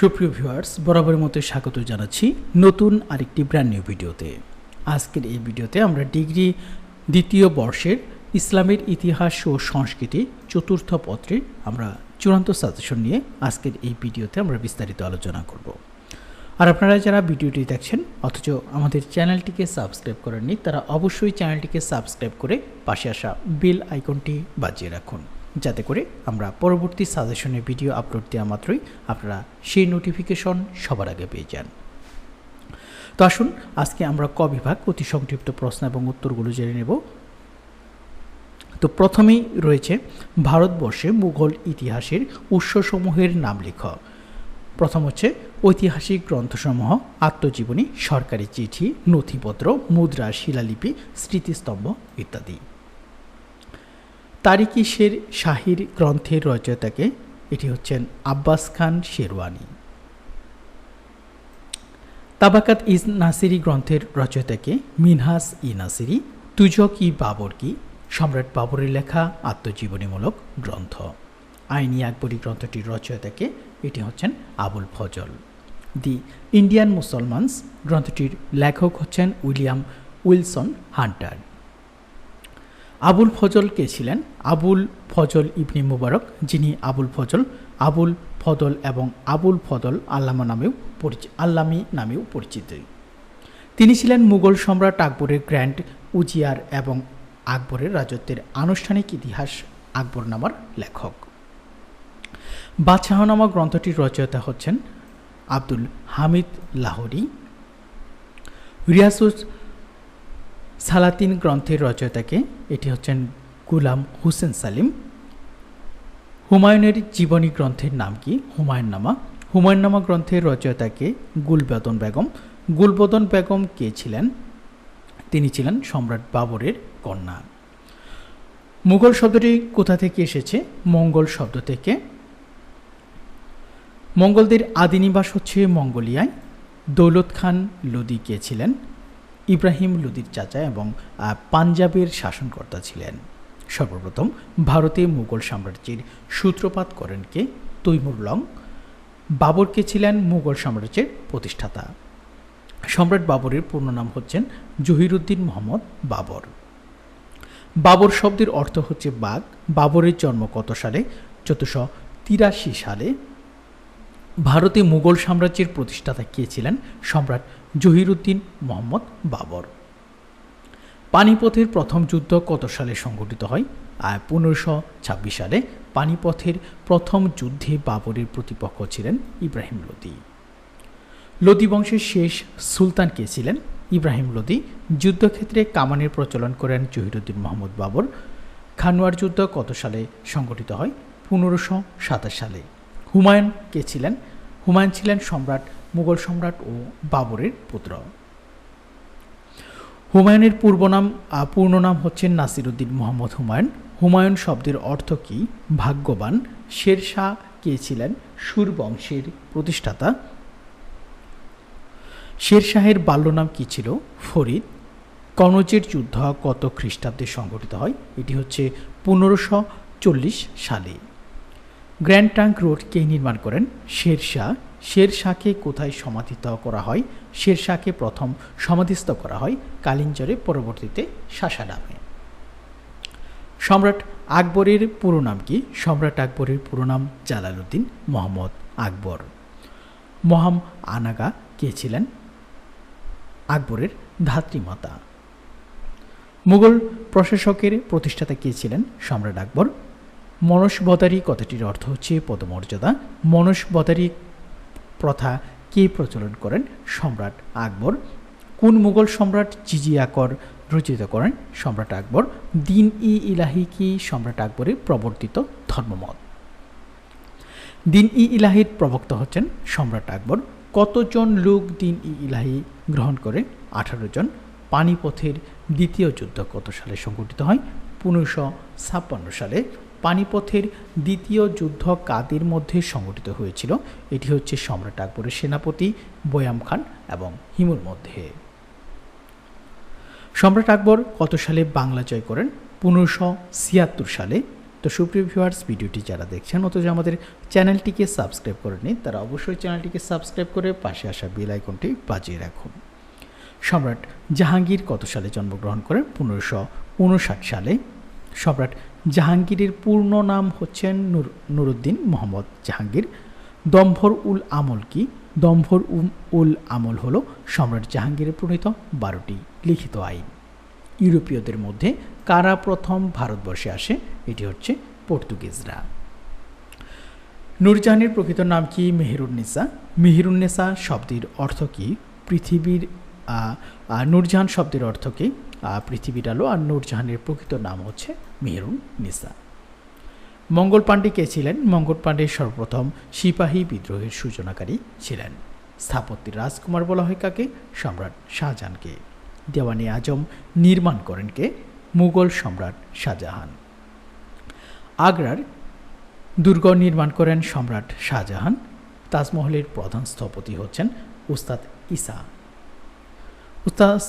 সুপ্রিয় ভিউয়ার্স, বরাবরের মতো স্বাগত জানাচ্ছি নতুন আরেকটি ব্র্যান্ড নিউ ভিডিওতে। আজকের এই ভিডিওতে আমরা ডিগ্রি দ্বিতীয় বর্ষের ইসলামের ইতিহাস ও সংস্কৃতি চতুর্থ পত্রে আমরা চূড়ান্ত সাজেশন নিয়ে আজকের এই ভিডিওতে আমরা বিস্তারিত আলোচনা করব। আর আপনারা যারা ভিডিওটি দেখছেন, অথচ আমাদের চ্যানেলটিকে সাবস্ক্রাইব করেননি, তারা অবশ্যই চ্যানেলটিকে সাবস্ক্রাইব করে পাশে আসা বেল আইকনটি বাজিয়ে রাখুন। যাতে করে আমরা পরবর্তী সাজেশনের ভিডিও আপলোড দেওয়া মাত্রই আপনারা সেই নোটিফিকেশন সবার আগে পেয়ে যান। তো আসুন, আজকে আমরা ক বিভাগ অতি সংক্ষিপ্ত প্রশ্ন এবং উত্তরগুলো জেনে নেব। তো প্রথমেই রয়েছে, ভারতবর্ষে মুঘল ইতিহাসের উৎসসমূহের নাম লেখ। প্রথম হচ্ছে, ঐতিহাসিক গ্রন্থসমূহ, আত্মজীবনী, সরকারি চিঠি, নথিপত্র, মুদ্রা, শিলালিপি, স্মৃতিস্তম্ভ ইত্যাদি। তারিকি শের শাহির গ্রন্থের রচয়িতাকে এটি হচ্ছেন আব্বাস খান শেরওয়ানি। তাবাকাত ইজ নাসিরি গ্রন্থের রচয়িতাকে মিনহাস ই নাসিরি, তুজক ই বাবর কি, সম্রাট বাবরের লেখা আত্মজীবনীমূলক গ্রন্থ। আইনি আকবরী গ্রন্থটির রচয়িতাকে এটি হচ্ছেন Abul Fazl. The Indian Musalmans গ্রন্থটির লেখক হচ্ছেন William Wilson Hunter. Abul Fazl কে ছিলেন? আবুল ফজল ইবনি মুবারক, যিনি আবুল ফজল, আবুল ফদল এবং আবুল ফদল আল্লামা নামেও পরিচিত আল্লামী নামেও পরিচিত। তিনি ছিলেন মুঘল সম্রাট আকবরের গ্র্যান্ড উজিয়ার এবং আকবরের রাজত্বের আনুষ্ঠানিক ইতিহাস আকবরনামার লেখক। বাদশাহনামা গ্রন্থটির রচয়িতা হচ্ছেন আব্দুল হামিদ লাহোরি। রিয়াসুস সালাতিন গ্রন্থের রচয়িতাকে, এটি হচ্ছেন গুলাম হুসেন সালিম। হুমায়ুনের জীবনী গ্রন্থের নাম কি? হুমায়ুননামা। হুমায়ুননামা গ্রন্থের রচয়িতাকে গুলবদন বেগম। গুলবদন বেগম কে ছিলেন? তিনি ছিলেন সম্রাট বাবরের কন্যা। মুঘল শব্দটি কোথা থেকে এসেছে? মঙ্গল শব্দ থেকে। মঙ্গলদের আদি নিবাস হচ্ছে মঙ্গোলিয়ায়। দৌলত খান লোদি কে ছিলেন? ইব্রাহিম লোদির চাচা এবং পাঞ্জাবের শাসনকর্তা ছিলেন। সর্বপ্রথম ভারতে মুঘল সাম্রাজ্যের সূত্রপাত করেন কে? তৈমুর লং। বাবরকে ছিলেন মুঘল সাম্রাজ্যের প্রতিষ্ঠাতা। সম্রাট বাবরের পূর্ণ নাম হচ্ছেন জহিরুদ্দিন মোহাম্মদ বাবর। বাবর শব্দের অর্থ হচ্ছে বাঘ। বাবরের জন্ম কত সালে? চোদ্দশো তিরাশি সালে। ভারতে মুঘল সাম্রাজ্যের প্রতিষ্ঠাতা কে ছিলেন? সম্রাট জহিরুদ্দিন মোহাম্মদ বাবর। পানিপথের প্রথম যুদ্ধ কত সালে সংঘটিত হয়? পনেরোশো ছাব্বিশ সালে পানিপথের প্রথম যুদ্ধে বাবরের প্রতিপক্ষ ছিলেন ইব্রাহিম লোদি। লোদি বংশের শেষ সুলতান কে ছিলেন? ইব্রাহিম লোদি যুদ্ধক্ষেত্রে কামানের প্রচলন করেন জহিরুদ্দিন মোহাম্মদ বাবর। খানোয়ার যুদ্ধ কত সালে সংঘটিত হয়? পনেরোশো সাতাশ সালে। হুমায়ুন কে ছিলেন? হুমায়ুন ছিলেন সম্রাট মুঘল সম্রাট ও বাবরের পুত্র। হুমায়ুনের পূর্ব নাম পূর্ণ নাম হচ্ছেন নাসিরুদ্দিন মোহাম্মদ হুমায়ুন। হুমায়ুন শব্দের অর্থ কি? ভাগ্যবান। শেরশাহ কে ছিলেন? সুর বংশের প্রতিষ্ঠাতা। শেরশাহের বাল্যনাম কি ছিল? ফরিদ। কনজের যুদ্ধ কত খ্রিস্টাব্দে সংঘটিত হয়? এটি হচ্ছে পনেরোশো চল্লিশ সালে। গ্র্যান্ড ট্যাঙ্ক রোড কে নির্মাণ করেন? শেরশাহ শেরশাহকে কোথায় সমাধিত করা হয়? শেরশাহকে প্রথম সমাধিস্থ করা হয় কালিঞ্জরে, পরবর্তীতে শাসাডামে সম্রাট আকবরের পুরো নাম কি? সম্রাট আকবরের পুরো নাম জালালউদ্দিন মোহাম্মদ আকবর। মহাম আনাগা কে ছিলেন? আকবরের ধাত্রীমাতা। মুঘল প্রশাসকের প্রতিষ্ঠাতা কে ছিলেন? সম্রাট আকবর। মনসবদারি কথাটির অর্থ হচ্ছে পদমর্যাদা। মনসবদারি প্রথা কে প্রচলন করেন? সম্রাট আকবর। কোন মুঘল সম্রাট? জিজিয়াকর রচিত করেন সম্রাট আকবর। দিন ই ইলাহি কি? সম্রাট আকবরের প্রবর্তিত ধর্মমত। দিন ই ইলাহির প্রবক্তা হচ্ছেন সম্রাট আকবর। কতজন লোক দিন ই ইলাহি গ্রহণ করে? আঠারো জন। পানিপথের দ্বিতীয় যুদ্ধ কত সালে সংঘটিত হয়? পনেরোশো ছাপ্পান্ন সালে পানিপথের দ্বিতীয় যুদ্ধ কাদের মধ্যে সংগঠিত হয়েছিল? এটি হচ্ছে সম্রাট আকবরের সেনাপতি, বয়াম খান এবং হিমুর মধ্যে। সম্রাট আকবর কত সালে বাংলা জয় করেন? পনেরোশো ছিয়াত্তর সালে। তো সুপ্রিয় ভিউয়ার্স ভিডিওটি যারা দেখছেন, অথচ আমাদের চ্যানেলটিকে সাবস্ক্রাইব করেনি তারা অবশ্যই চ্যানেলটিকে সাবস্ক্রাইব করে পাশে আসা বেল আইকনটি বাজিয়ে রাখুন। সম্রাট জাহাঙ্গীর কত সালে জন্মগ্রহণ করেন? পনেরোশো উনষাট সালে। সম্রাট জাহাঙ্গীরের পূর্ণ নাম হচ্ছেন নুর, নুরুদ্দিন মোহাম্মদ জাহাঙ্গীর। দম্ভর উল আমল কি? দম্ভর উল আমল হল সম্রাট জাহাঙ্গীরের প্রণীত বারোটি লিখিত আইন। ইউরোপীয়দের মধ্যে কারা প্রথম ভারতবর্ষে আসে? এটি হচ্ছে পর্তুগিজরা। নূরজাহানের প্রকৃত নাম কি? মেহেরুন্নেসা মেহেরুন্নেসা শব্দের অর্থ কি? পৃথিবীর নূরজাহান শব্দের অর্থ কি? পৃথিবীর আলো আর নূরজাহানের প্রকৃত নাম হচ্ছে মেহেরুন নিসা। মঙ্গল পাণ্ডে কে ছিলেন? মঙ্গল পাণ্ডে সর্বপ্রথম সিপাহী বিদ্রোহের সূচনাকারী ছিলেন। স্থাপত্যের রাজকুমার বলা হয় কাকে? সম্রাট শাহজাহানকে। দেওয়ানি আজম নির্মাণ করেন কে? মুঘল সম্রাট শাহজাহান। আগ্রার দুর্গ নির্মাণ করেন সম্রাট শাহজাহান। তাজমহলের প্রধান স্থপতি হচ্ছেন উস্তাদ ঈসা। উস্তাদ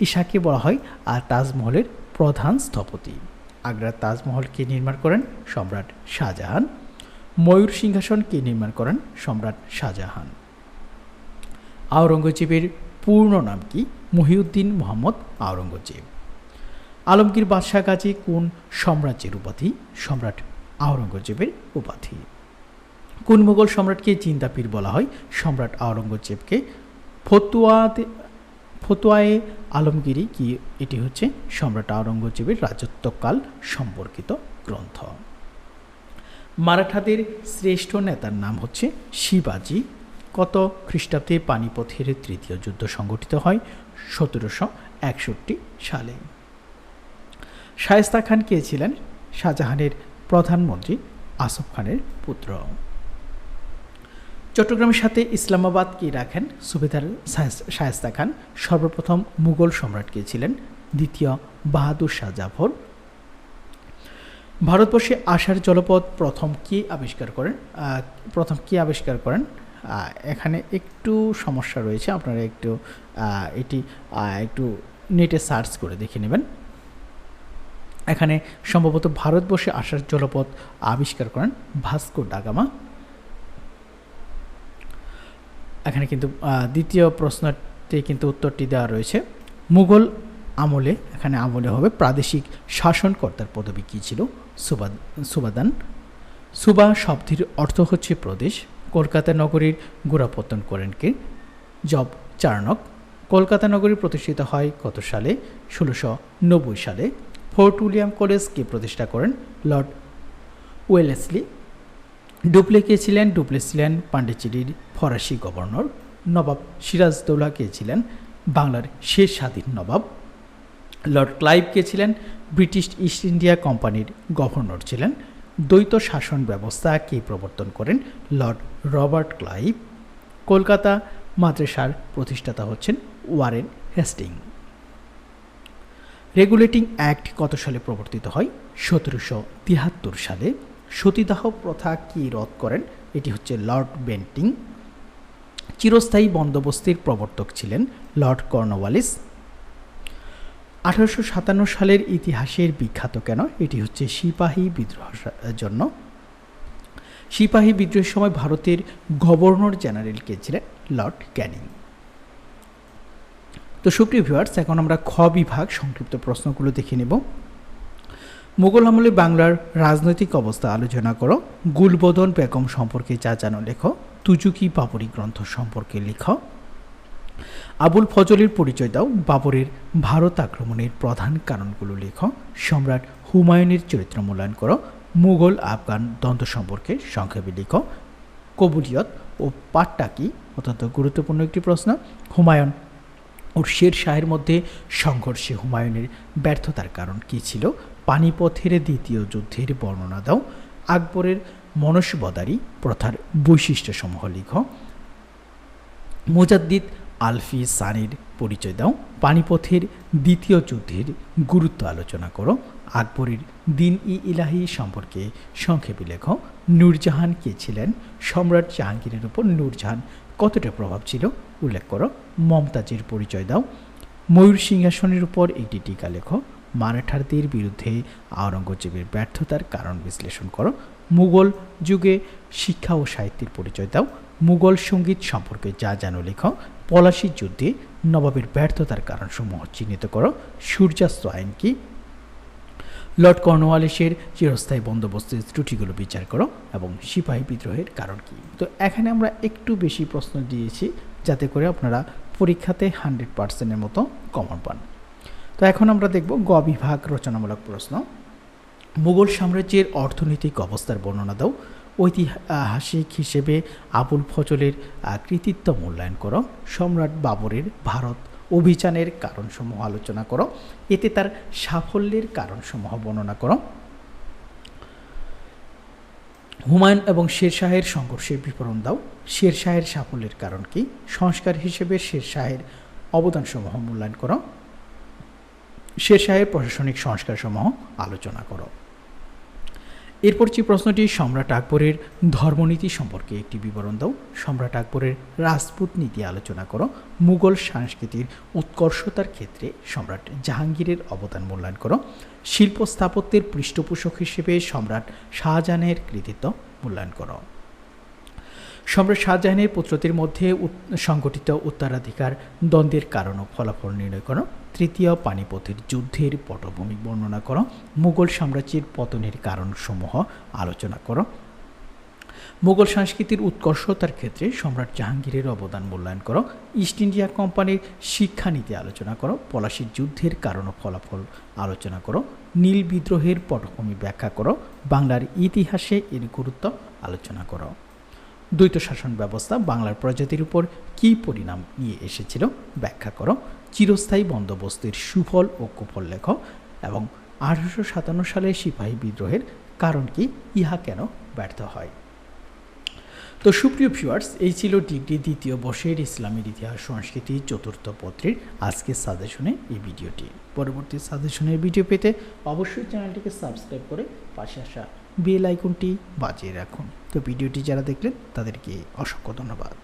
ঈশাকে বলা হয় আর তাজমহলের প্রধান স্থপতি। আগ্রার তাজমহলকে নির্মাণ করেন? সম্রাট শাহজাহান। ময়ূর সিংহাসনকে নির্মাণ করেন? সম্রাট শাহজাহান। আওরঙ্গজেবের পূর্ণ নাম কি? মহিউদ্দিন মোহাম্মদ আওরঙ্গজেব। আলমগীর বাদশাহ গাজী কোন সাম্রাজ্যের উপাধি? সম্রাট আওরঙ্গজেবের উপাধি। কোন মুঘল সম্রাটকে চিন্তাপীর বলা হয়? সম্রাট আওরঙ্গজেবকে ফতুয়াতে ফতুয়ায়ে আলমগিরি কি এটি হচ্ছে? সম্রাট আওরঙ্গজেবের রাজত্বকাল সম্পর্কিত গ্রন্থ। মারাঠাদের শ্রেষ্ঠ নেতার নাম হচ্ছে শিবাজি। কত খ্রিস্টাব্দে পানিপথের তৃতীয় যুদ্ধ সংগঠিত হয়? সতেরোশো একষট্টি সালে। শায়েস্তা খান কে ছিলেন? শাহজাহানের প্রধানমন্ত্রী আসফ খানের পুত্র। চট্টগ্রামের সাথে ইসলামাবাদ কে রাখেন সুবেদার শায়েস- শায়েস্তা খান। সর্বপ্রথম মুঘল সম্রাট কে ছিলেন দ্বিতীয় বাহাদুর শাহ জাফর। ভারতবর্ষে আসার জলপথ প্রথম কে আবিষ্কার করেন? প্রথম কে আবিষ্কার করেন? এখানে একটু সমস্যা রয়েছে, আপনারা একটু এটি একটু নেটে সার্চ করে দেখে নেবেন। এখানে সম্ভবত ভারতবর্ষে আসার জলপথ আবিষ্কার করেন ভাস্কো ডাগামা এখানে কিন্তু দ্বিতীয় প্রশ্নটি কিন্তু উত্তরটি দেওয়া রয়েছে। মুঘল আমলে, এখানে আমলে হবে প্রাদেশিক শাসনকর্তার পদবি কী ছিল? সুবাদ সুবাদান। সুবা শব্দের অর্থ হচ্ছে প্রদেশ। কলকাতা নগরীর গোড়াপত্তন করেন কে? জব চারণক। কলকাতা নগরী প্রতিষ্ঠিত হয় কত সালে? ষোলোশো নব্বই সালে। ফোর্ট উইলিয়াম কলেজ কে প্রতিষ্ঠা করেন লর্ড ওয়েলেসলি। ডুপ্লে কে ছিলেন ডুপ্লে ছিলেন পান্ডিচেরির ফরাসি গভর্নর নবাব সিরাজদৌলা কে ছিলেন, বাংলার শেষ স্বাধীন নবাব। লর্ড ক্লাইভ কে ছিলেন, ব্রিটিশ ইস্ট ইন্ডিয়া কোম্পানির গভর্নর ছিলেন। দ্বৈত শাসন ব্যবস্থা কে প্রবর্তন করেন, লর্ড রবার্ট ক্লাইভ। কলকাতা মাদ্রাসার প্রতিষ্ঠাতা হচ্ছেন ওয়ারেন হেস্টিং। রেগুলেটিং অ্যাক্ট কত সালে প্রবর্তিত হয়? সতেরোশো তিয়াত্তর সালে। সতীদাহ প্রথা কি রদ করেন? এটি হচ্ছে লর্ড বেন্টিং। চিরস্থায়ী বন্দোবস্তের প্রবর্তক ছিলেন লর্ড কর্নওয়ালিস। আঠারোশো সাতান্ন সালের ইতিহাসের বিখ্যাত কেন? এটি হচ্ছে সিপাহী বিদ্রোহ জন্য। সিপাহী বিদ্রোহের সময় ভারতের গভর্নর জেনারেল কে ছিলেন? Lord Canning. তো সুপ্রিয় ভিউয়ার্স, এখন আমরা খ বিভাগ সংক্ষিপ্ত প্রশ্নগুলো দেখে নেব। মুঘল আমলে বাংলার রাজনৈতিক অবস্থা আলোচনা করো। গুলবদন বেগম সম্পর্কে যা জানো লেখো। তুজুকি বাবরি গ্রন্থ সম্পর্কে লেখ। আবুল ফজলের পরিচয় দাও। বাবরের ভারত আক্রমণের প্রধান কারণগুলো লেখ। সম্রাট হুমায়ুনের চরিত্র মূল্যায়ন করো। মুঘল আফগান দ্বন্দ্ব সম্পর্কে সংক্ষেপে লেখ। কবুলিয়ত ও পাট্টা কি? অত্যন্ত গুরুত্বপূর্ণ একটি প্রশ্ন। হুমায়ুন ও শের শাহের মধ্যে সংঘর্ষে হুমায়ুনের ব্যর্থতার কারণ কী ছিল? পানিপথের দ্বিতীয় যুদ্ধের বর্ণনা দাও। আকবরের মনস্বদারি প্রথার বৈশিষ্ট্য বৈশিষ্ট্যসমূহ লিখ। মুজাদ্দিদ আলফি সানির পরিচয় দাও। পানিপথের দ্বিতীয় যুদ্ধের গুরুত্ব আলোচনা করো। আকবরের দিন ই ইলাহি সম্পর্কে সংক্ষেপে লেখ। নূরজাহান কে ছিলেন? সম্রাট জাহাঙ্গীরের উপর নূরজাহান কতটা প্রভাব ছিল? উল্লেখ করো। মমতাজের পরিচয় দাও। ময়ূর সিংহাসনের উপর একটি টিকা লেখো। মারাঠারদের বিরুদ্ধে আওরঙ্গজেবের ব্যর্থতার কারণ বিশ্লেষণ করো। মুঘল যুগে শিক্ষা ও সাহিত্যের পরিচয় দাও। মুঘল সংগীত সম্পর্কে যা জানো লেখো। পলাশির যুদ্ধে নবাবের ব্যর্থতার কারণসমূহ চিহ্নিত করো। সূর্যাস্ত আইন কি? লর্ড কর্নওয়ালিসের চিরস্থায়ী বন্দোবস্তের ত্রুটিগুলো বিচার করো এবং সিপাহী বিদ্রোহের কারণ কি? তো এখানে আমরা একটু বেশি প্রশ্ন দিয়েছি যাতে করে আপনারা পরীক্ষাতে হান্ড্রেড পার্সেন্টের মতো কমন পান। তো এখন আমরা দেখব গ বিভাগ রচনামূলক প্রশ্ন। মুঘল সাম্রাজ্যের অর্থনৈতিক অবস্থার বর্ণনা দাও। ঐতিহাসিক হিসেবে আবুল ফজলের কৃতিত্ব মূল্যায়ন করো। সম্রাট বাবরের ভারত অভিযানের কারণসমূহ আলোচনা করো। এতে তার সাফল্যের কারণসমূহ বর্ণনা করো। হুমায়ুন এবং শেরশাহের সংঘর্ষের বিবরণ দাও। শেরশাহের সাফল্যের কারণ কি? সংস্কার হিসেবে শেরশাহের অবদানসমূহ মূল্যায়ন করো। শেরশাহের প্রশাসনিক সংস্কারসমূহ আলোচনা করো। এরপর যে প্রশ্নটি, সম্রাট আকবরের ধর্মনীতি সম্পর্কে একটি বিবরণ দাও। সম্রাট আকবরের রাজপুত নীতি আলোচনা করো। মুঘল সংস্কৃতির উৎকর্ষতার ক্ষেত্রে সম্রাট জাহাঙ্গীরের অবদান মূল্যায়ন করো। শিল্প স্থাপত্যের পৃষ্ঠপোষক হিসেবে সম্রাট শাহজাহানের কৃতিত্ব মূল্যায়ন করো। সম্রাট শাহজাহানের পুত্রদের মধ্যে সংগঠিত উত্তরাধিকার দ্বন্দ্বের কারণ ও ফলাফল নির্ণয় করো। তৃতীয় পানিপথের যুদ্ধের পটভূমি বর্ণনা করো। মুঘল সাম্রাজ্যের পতনের কারণসমূহ আলোচনা করো। মুঘল সংস্কৃতির উৎকর্ষতার ক্ষেত্রে সম্রাট জাহাঙ্গীরের অবদান মূল্যায়ন করো। ইস্ট ইন্ডিয়া কোম্পানির শিক্ষানীতি আলোচনা করো। পলাশির যুদ্ধের কারণ ও ফলাফল আলোচনা করো। নীল বিদ্রোহের পটভূমি ব্যাখ্যা করো। বাংলার ইতিহাসে এর গুরুত্ব আলোচনা করো। দ্বৈত শাসন ব্যবস্থা বাংলার প্রজাতির উপর কী পরিণাম নিয়ে এসেছিল ব্যাখ্যা করো। চিরস্থায়ী বন্দোবস্তের সুফল ও কুফল লেখ এবং আঠারোশো সাতান্ন সালে সিপাহী বিদ্রোহের কারণ কি, ইহা কেন ব্যর্থ হয়? তো সুপ্রিয় ভিউয়ার্স এই ছিল ডিগ্রি দ্বিতীয় বর্ষের ইসলামের ইতিহাস সংস্কৃতি চতুর্থ পত্রের আজকের সাজেশনে এই ভিডিওটি। পরবর্তী সাজেশনের ভিডিও পেতে অবশ্যই চ্যানেলটিকে সাবস্ক্রাইব করে পাশে আসা বেল আইকনটি বাজিয়ে রাখুন। তো ভিডিওটি যারা দেখলেন, তাদেরকে অসংখ্য ধন্যবাদ।